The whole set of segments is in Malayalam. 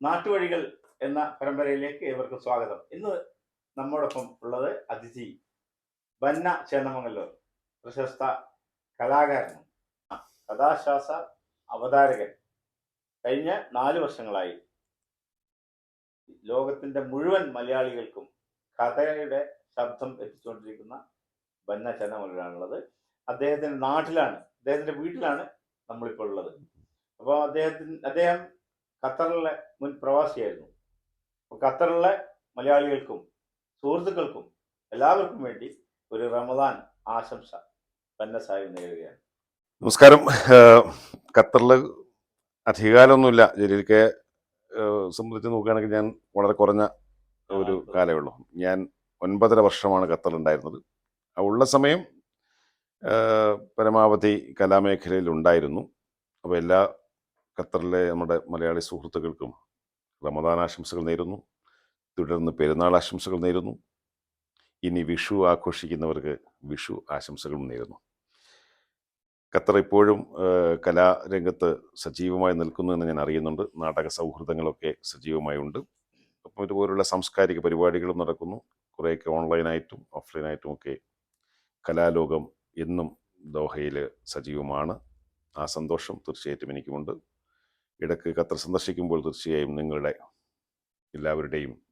നാട്ടുവഴികൾ എന്ന പരമ്പരയിലേക്ക് ഏവർക്കും സ്വാഗതം. ഇന്ന് നമ്മോടൊപ്പം ഉള്ളത് അതിഥി ബന്ന ചേന്നമംഗല്ലൂർ പ്രശസ്ത കലാകാരനും കഥാശ്വാസ അവതാരകൻ കഴിഞ്ഞ നാല് വർഷങ്ങളായി ലോകത്തിന്റെ മുഴുവൻ മലയാളികൾക്കും കഥയുടെ ശബ്ദം എത്തിച്ചുകൊണ്ടിരിക്കുന്ന ബന്ന ചേന്നമംഗലൂരാണുള്ളത് അദ്ദേഹത്തിന്റെ നാട്ടിലാണ് അദ്ദേഹത്തിന്റെ വീട്ടിലാണ് നമ്മളിപ്പോൾ ഉള്ളത്. അപ്പോൾ അദ്ദേഹത്തിന് അദ്ദേഹം ഖത്തറിലെ മുൻ പ്രവാസിയായിരുന്നു. ഖത്തറിലെ മലയാളികൾക്കും സുഹൃത്തുക്കൾക്കും എല്ലാവർക്കും വേണ്ടി ഒരു റമദാൻ ആശംസ ബന്ന സാഹിബ് നേരുകയാണ്. നമസ്കാരം. ഖത്തറിലെ ഖത്തറിൽ അധികകാലമൊന്നുമില്ല ജലീലിക്കെ സംബന്ധിച്ച് നോക്കുകയാണെങ്കിൽ ഞാൻ വളരെ കുറഞ്ഞ ഒരു കാലമേ ഉള്ളൂ ഞാൻ ഒൻപതര വർഷമാണ് ഖത്തറിലുണ്ടായിരുന്നത്. ഉള്ള സമയം പരമാവധി കലാമേഖലയിൽ ഉണ്ടായിരുന്നു. അപ്പോൾ എല്ലാ ഖത്തറിലെ നമ്മുടെ മലയാളി സുഹൃത്തുക്കൾക്കും റമദാൻ ആശംസകൾ നേരുന്നു. തുടർന്ന് പെരുന്നാൾ ആശംസകൾ നേരുന്നു. ഇനി വിഷു ആഘോഷിക്കുന്നവർക്ക് വിഷു ആശംസകളും നേരുന്നു. ഖത്തർ ഇപ്പോഴും കലാരംഗത്ത് സജീവമായി നിൽക്കുന്നു എന്ന് ഞാൻ അറിയുന്നുണ്ട്. നാടക സൗഹൃദങ്ങളൊക്കെ സജീവമായി ഉണ്ട്. അപ്പം ഇതുപോലുള്ള സാംസ്കാരിക പരിപാടികളും നടക്കുന്നു. കുറേയൊക്കെ ഓൺലൈനായിട്ടും ഓഫ്ലൈനായിട്ടും ഒക്കെ കലാലോകം എന്നും ദോഹയിൽ സജീവമാണ്. ആ സന്തോഷം തീർച്ചയായിട്ടും എനിക്കുമുണ്ട്. ഇടയ്ക്ക് ഖത്തർ സന്ദർശിക്കുമ്പോൾ തീർച്ചയായും നിങ്ങളുടെ എല്ലാവരുടെയും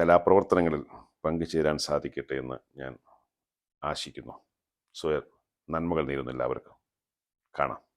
കലാപ്രവർത്തനങ്ങളിൽ പങ്കുചേരാൻ സാധിക്കട്ടെ എന്ന് ഞാൻ ആശിക്കുന്നു. സോ നന്മകൾ നേരുന്നു എല്ലാവർക്കും. കാണാം.